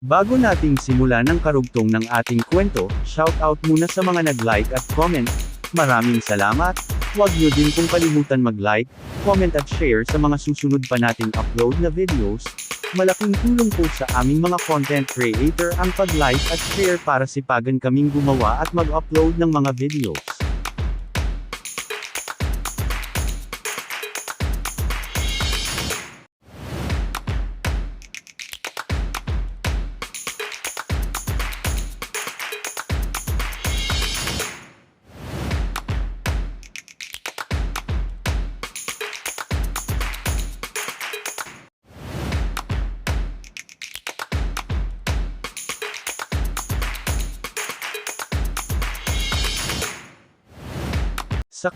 Bago nating simulan ang karugtong ng ating kwento, shoutout muna sa mga nag-like at comment. Maraming salamat. Huwag niyo din pong kalimutan mag-like, comment at share sa mga susunod pa nating upload na videos. Malaking tulong po sa aming mga content creator ang pag-like at share para sipagan kaming gumawa at mag-upload ng mga videos. Sa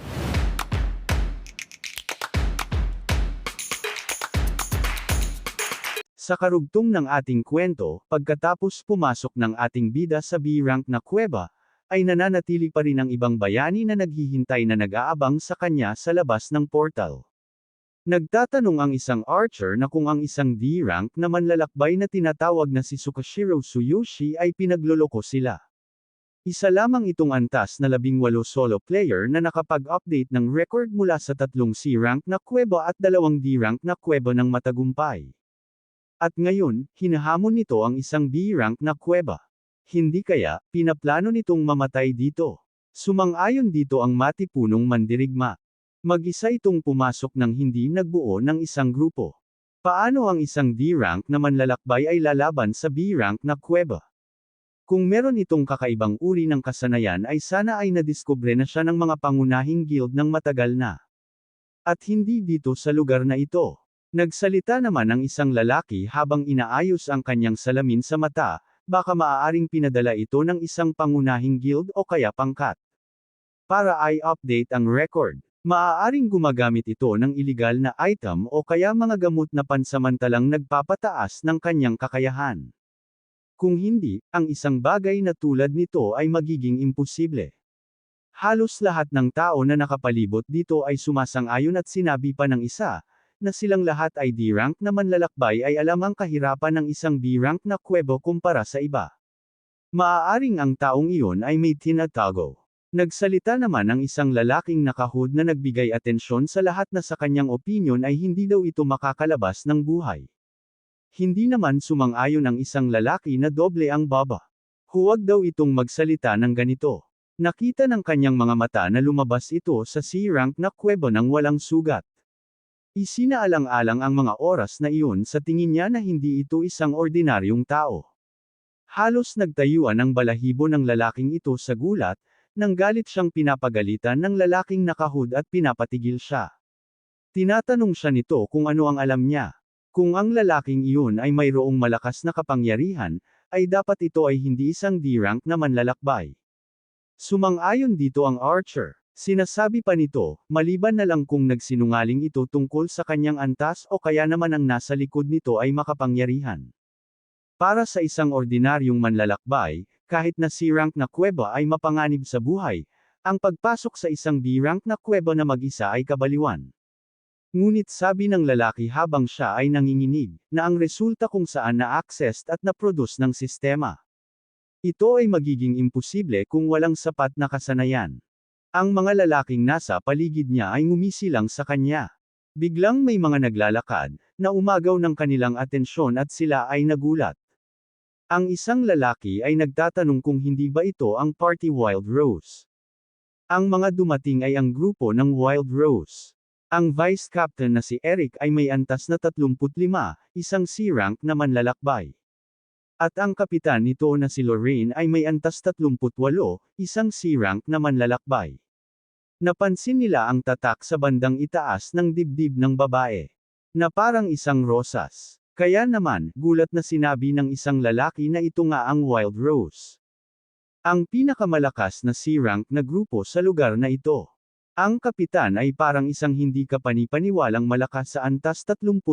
Sa karugtong ng ating kwento, pagkatapos pumasok ng ating bida sa B-rank na kuweba, ay nananatili pa rin ang ibang bayani na naghihintay na nag-aabang sa kanya sa labas ng portal. Nagtatanong ang isang archer na kung ang isang D-rank na manlalakbay na tinatawag na si Sukashiro Tsuyoshi ay pinagloloko sila. Isa lamang itong antas na labing walo solo player na nakapag-update ng record mula sa tatlong C-rank na kuweba at dalawang D-rank na kuweba ng matagumpay. At ngayon, hinahamon nito ang isang B-rank na kuweba. Hindi kaya, pinaplano nitong mamatay dito. Sumang-ayon dito ang matipunong mandirigma. Mag-isa itong pumasok ng hindi nagbuo ng isang grupo. Paano ang isang D-rank na manlalakbay ay lalaban sa B-rank na kuweba? Kung meron itong kakaibang uri ng kasanayan ay sana ay nadiskubre na siya ng mga pangunahing guild ng matagal na. At hindi dito sa lugar na ito. Nagsalita naman ang isang lalaki habang inaayos ang kanyang salamin sa mata, baka maaaring pinadala ito ng isang pangunahing guild o kaya pangkat. Para ay update ang record, maaaring gumagamit ito ng iligal na item o kaya mga gamot na pansamantalang nagpapataas ng kanyang kakayahan. Kung hindi, ang isang bagay na tulad nito ay magiging imposible. Halos lahat ng tao na nakapalibot dito ay sumasang-ayon at sinabi pa ng isa, na silang lahat ay D-rank na manlalakbay ay alam ang kahirapan ng isang B-rank na kwebo kumpara sa iba. Maaaring ang taong iyon ay may tinatago. Nagsalita naman ang isang lalaking nakahood na nagbigay atensyon sa lahat na sa kanyang opinyon ay hindi daw ito makakalabas ng buhay. Hindi naman sumang-ayon ang isang lalaki na doble ang baba. Huwag daw itong magsalita ng ganito. Nakita ng kanyang mga mata na lumabas ito sa C-rank na kwebo ng walang sugat. Isinaalang-alang ang mga oras na iyon sa tingin niya na hindi ito isang ordinaryong tao. Halos nagtayuan ang balahibo ng lalaking ito sa gulat, nang galit siyang pinapagalitan ng lalaking nakahood at pinapatigil siya. Tinatanong siya nito kung ano ang alam niya. Kung ang lalaking iyon ay mayroong malakas na kapangyarihan, ay dapat ito ay hindi isang D-rank na manlalakbay. Sumang-ayon dito ang Archer. Sinasabi pa nito, maliban na lang kung nagsinungaling ito tungkol sa kanyang antas o kaya naman ang nasa likod nito ay makapangyarihan. Para sa isang ordinaryong manlalakbay, kahit na C-rank na kuweba ay mapanganib sa buhay, ang pagpasok sa isang B-rank na kuweba na mag-isa ay kabaliwan. Ngunit sabi ng lalaki habang siya ay nanginginig, na ang resulta kung saan na-accessed at na-produce ng sistema. Ito ay magiging imposible kung walang sapat na kasanayan. Ang mga lalaking nasa paligid niya ay ngumisilang sa kanya. Biglang may mga naglalakad, na umagaw ng kanilang atensyon at sila ay nagulat. Ang isang lalaki ay nagtatanong kung hindi ba ito ang Party Wild Rose. Ang mga dumating ay ang grupo ng Wild Rose. Ang vice captain na si Eric ay may antas na 35, isang C-rank na manlalakbay. At ang kapitan nito na si Lorraine ay may antas 38, isang C-rank na manlalakbay. Napansin nila ang tatak sa bandang itaas ng dibdib ng babae. Na parang isang rosas. Kaya naman, gulat na sinabi ng isang lalaki na ito nga ang Wild Rose. Ang pinakamalakas na C-rank na grupo sa lugar na ito. Ang kapitan ay parang isang hindi kapanipaniwalang malakas sa antas 38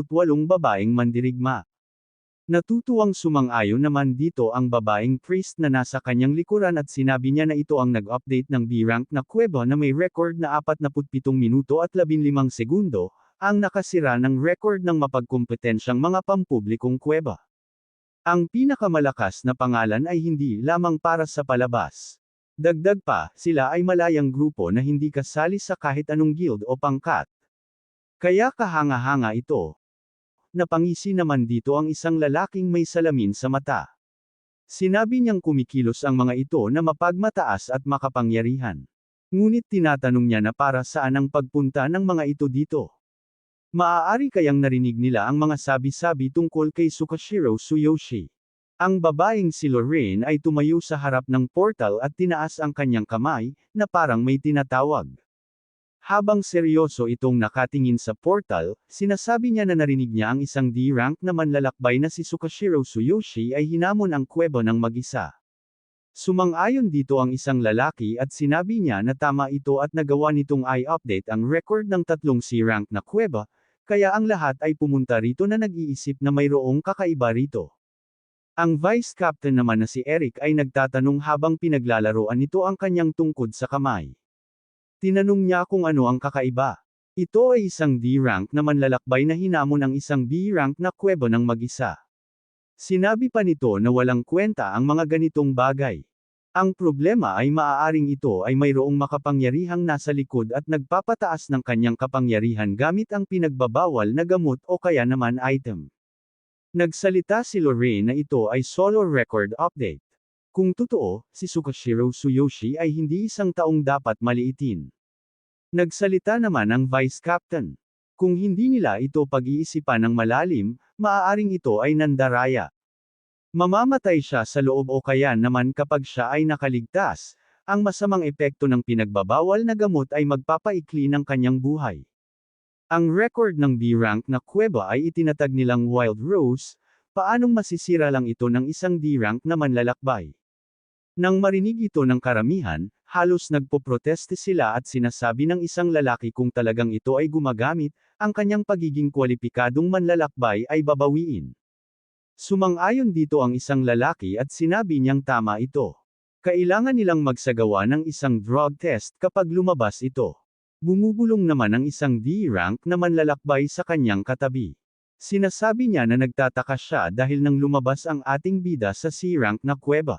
babaeng mandirigma. Natutuwang sumang-ayon naman dito ang babaeng priest na nasa kanyang likuran at sinabi niya na ito ang nag-update ng B-rank na kuweba na may record na 47 minuto at 15 segundo, ang nakasira ng record ng mapagkompetensyang mga pampublikong kuweba. Ang pinakamalakas na pangalan ay hindi lamang para sa palabas. Dagdag pa, sila ay malayang grupo na hindi kasali sa kahit anong guild o pangkat. Kaya kahanga-hanga ito. Napangisi naman dito ang isang lalaking may salamin sa mata. Sinabi niyang kumikilos ang mga ito na mapagmataas at makapangyarihan. Ngunit tinatanong niya na para saan ang pagpunta ng mga ito dito. Maaari kayang narinig nila ang mga sabi-sabi tungkol kay Sukashiro Tsuyoshi. Ang babaeng si Lorraine ay tumayo sa harap ng portal at tinaas ang kanyang kamay, na parang may tinatawag. Habang seryoso itong nakatingin sa portal, sinasabi niya na narinig niya ang isang D-rank na manlalakbay na si Sukashiro Tsuyoshi ay hinamon ang kuweba ng mag-isa. Sumang-ayon dito ang isang lalaki at sinabi niya na tama ito at nagawa nitong i-update ang record ng tatlong C-rank na kuweba, kaya ang lahat ay pumunta rito na nag-iisip na mayroong kakaiba rito. Ang vice captain naman na si Eric ay nagtatanong habang pinaglalaroan nito ang kanyang tungkod sa kamay. Tinanong niya kung ano ang kakaiba. Ito ay isang D-rank na manlalakbay na hinamon ang isang B-rank na kuweba ng mag-isa. Sinabi pa nito na walang kwenta ang mga ganitong bagay. Ang problema ay maaaring ito ay mayroong makapangyarihang nasa likod at nagpapataas ng kanyang kapangyarihan gamit ang pinagbabawal na gamot o kaya naman item. Nagsalita si Lorraine na ito ay solo record update. Kung totoo, si Sukashiro Tsuyoshi ay hindi isang taong dapat maliitin. Nagsalita naman ang vice captain. Kung hindi nila ito pag-iisipan ng malalim, maaaring ito ay nandaraya. Mamamatay siya sa loob o kaya naman kapag siya ay nakaligtas, ang masamang epekto ng pinagbabawal na gamot ay magpapaikli ng kanyang buhay. Ang record ng B-rank na kuweba ay itinatag nilang Wild Rose, paanong masisira lang ito ng isang D-rank na manlalakbay. Nang marinig ito ng karamihan, halos nagpoproteste sila at sinasabi ng isang lalaki kung talagang ito ay gumagamit, ang kanyang pagiging kwalipikadong manlalakbay ay babawiin. Sumang-ayon dito ang isang lalaki at sinabi niyang tama ito. Kailangan nilang magsagawa ng isang drug test kapag lumabas ito. Bumubulong naman ang isang D-rank na manlalakbay sa kanyang katabi. Sinasabi niya na nagtataka siya dahil nang lumabas ang ating bida sa C-rank na kuweba.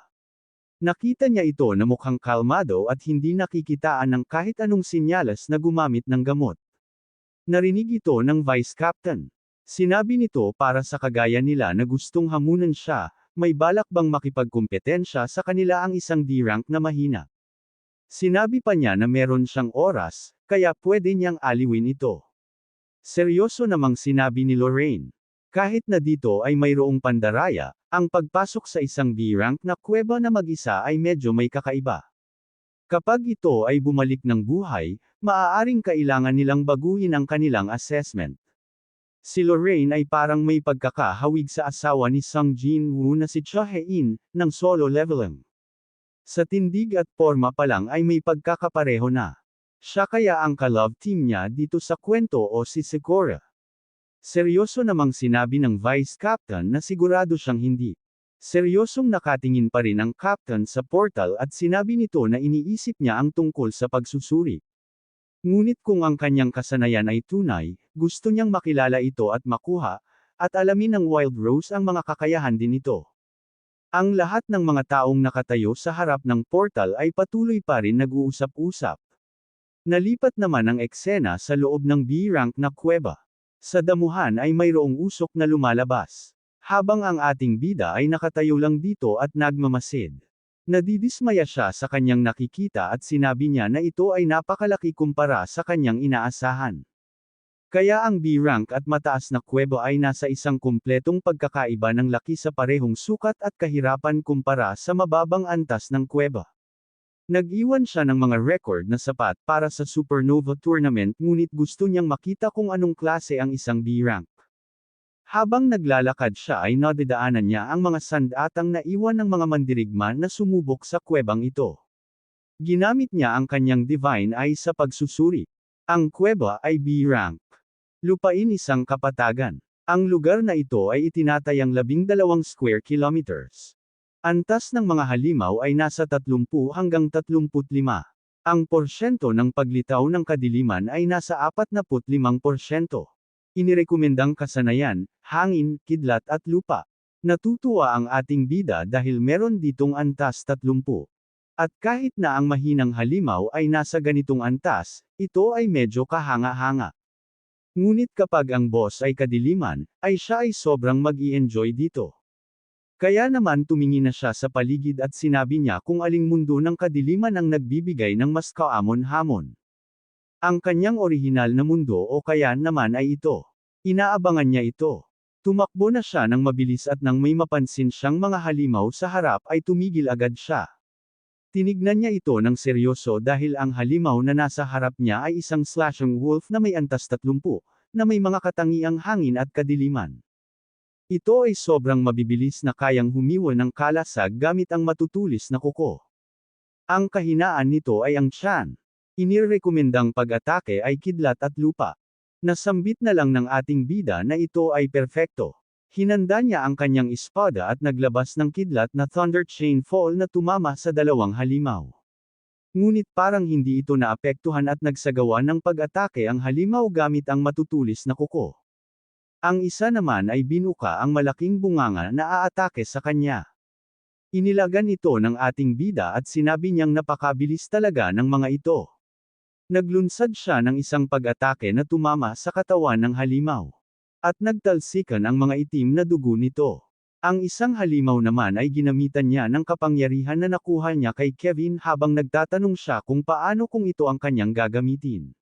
Nakita niya ito na mukhang kalmado at hindi nakikitaan ng kahit anong sinyalas na gumamit ng gamot. Narinig ito ng Vice Captain. Sinabi nito para sa kagaya nila na gustong hamunan siya, may balak bang makipagkumpetensya sa kanila ang isang D-rank na mahina. Sinabi pa niya na meron siyang oras, kaya pwede niyang aliwin ito. Seryoso namang sinabi ni Lorraine. Kahit na dito ay mayroong pandaraya, ang pagpasok sa isang D-rank na kuweba na mag-isa ay medyo may kakaiba. Kapag ito ay bumalik ng buhay, maaaring kailangan nilang baguhin ang kanilang assessment. Si Lorraine ay parang may pagkakahawig sa asawa ni Sung Jin Woo na si Cha Hae-in, ng solo leveling. Sa tindig at forma pa lang ay may pagkakapareho na. Siya kaya ang ka-love team niya dito sa kwento o si Sakura. Seryoso namang sinabi ng vice captain na sigurado siyang hindi. Seryosong nakatingin pa rin ang captain sa portal at sinabi nito na iniisip niya ang tungkol sa pagsusuri. Ngunit kung ang kanyang kasanayan ay tunay, gusto niyang makilala ito at makuha, at alamin ng Wild Rose ang mga kakayahan din ito. Ang lahat ng mga taong nakatayo sa harap ng portal ay patuloy pa rin nag-uusap-usap. Nalipat naman ang eksena sa loob ng B-rank na kuweba. Sa damuhan ay mayroong usok na lumalabas. Habang ang ating bida ay nakatayo lang dito at nagmamasid. Nadidismaya siya sa kanyang nakikita at sinabi niya na ito ay napakalaki kumpara sa kanyang inaasahan. Kaya ang B-rank at mataas na kuweba ay nasa isang kumpletong pagkakaiba ng laki sa parehong sukat at kahirapan kumpara sa mababang antas ng kuweba. Nag-iwan siya ng mga record na sapat para sa Supernova Tournament ngunit gusto niyang makita kung anong klase ang isang B-rank. Habang naglalakad siya ay nadidaanan niya ang mga sandatang naiwan ng mga mandirigma na sumubok sa kuwebang ito. Ginamit niya ang kanyang divine eye sa pagsusuri. Ang kuweba ay B-rank. Lupain isang kapatagan. Ang lugar na ito ay itinatayang labing dalawang square kilometers. Antas ng mga halimaw ay nasa 30 hanggang 35. Ang porsyento ng paglitaw ng kadiliman ay nasa 45%. Inirekomendang kasanayan, hangin, kidlat at lupa. Natutuwa ang ating bida dahil meron ditong antas 30. At kahit na ang mahinang halimaw ay nasa ganitong antas, ito ay medyo kahanga-hanga. Ngunit kapag ang boss ay kadiliman, ay siya ay sobrang mag enjoy dito. Kaya naman tumingin na siya sa paligid at sinabi niya kung aling mundo ng kadiliman ang nagbibigay ng mas kaamon-hamon. Ang kanyang orihinal na mundo o kaya naman ay ito. Inaabangan niya ito. Tumakbo na siya ng mabilis at nang may mapansin siyang mga halimaw sa harap ay tumigil agad siya. Tinignan niya ito ng seryoso dahil ang halimaw na nasa harap niya ay isang slashing wolf na may antas 30, na may mga katangiang hangin at kadiliman. Ito ay sobrang mabibilis na kayang humiwa ng kalasag gamit ang matutulis na kuko. Ang kahinaan nito ay ang tiyan. Inirekomendang pag-atake ay kidlat at lupa. Nasambit na lang ng ating bida na ito ay perpekto. Hinanda niya ang kanyang espada at naglabas ng kidlat na Thunder Chain Fall na tumama sa dalawang halimaw. Ngunit parang hindi ito naapektuhan at nagsagawa ng pag-atake ang halimaw gamit ang matutulis na kuko. Ang isa naman ay binuka ang malaking bunganga na aatake sa kanya. Inilagan ito ng ating bida at sinabi niyang napakabilis talaga ng mga ito. Naglunsad siya ng isang pag-atake na tumama sa katawan ng halimaw. At nagtalsikan ang mga itim na dugo nito. Ang isang halimaw naman ay ginamitan niya ng kapangyarihan na nakuha niya kay Kevin habang nagtatanong siya kung paano kung ito ang kanyang gagamitin.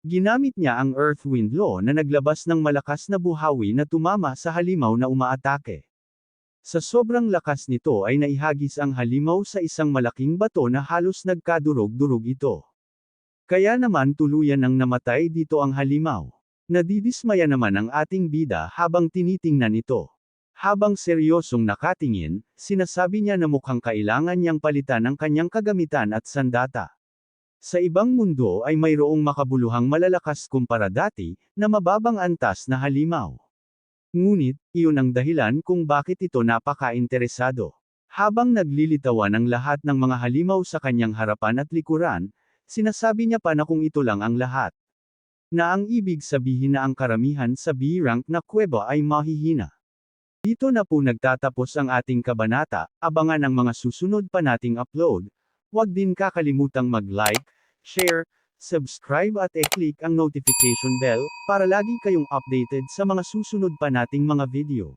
Ginamit niya ang Earth Wind Law na naglabas ng malakas na buhawi na tumama sa halimaw na umaatake. Sa sobrang lakas nito ay naihagis ang halimaw sa isang malaking bato na halos nagkadurog-durog ito. Kaya naman tuluyan ang namatay dito ang halimaw. Nadidismaya naman ang ating bida habang tinitingnan ito. Habang seryosong nakatingin, sinasabi niya na mukhang kailangan niyang palitan ang kanyang kagamitan at sandata. Sa ibang mundo ay mayroong makabuluhang malalakas kumpara dati, na mababang antas na halimaw. Ngunit, iyon ang dahilan kung bakit ito napaka-interesado. Habang naglilitawan ang lahat ng mga halimaw sa kanyang harapan at likuran, Sinasabi niya pa na kung ito lang ang lahat. Na ang ibig sabihin na ang karamihan sa B-rank na kuweba ay mahihina. Dito na po nagtatapos ang ating kabanata, abangan ang mga susunod pa nating upload. Huwag din kakalimutang mag-like, share, subscribe at e-click ang notification bell, para lagi kayong updated sa mga susunod pa nating mga video.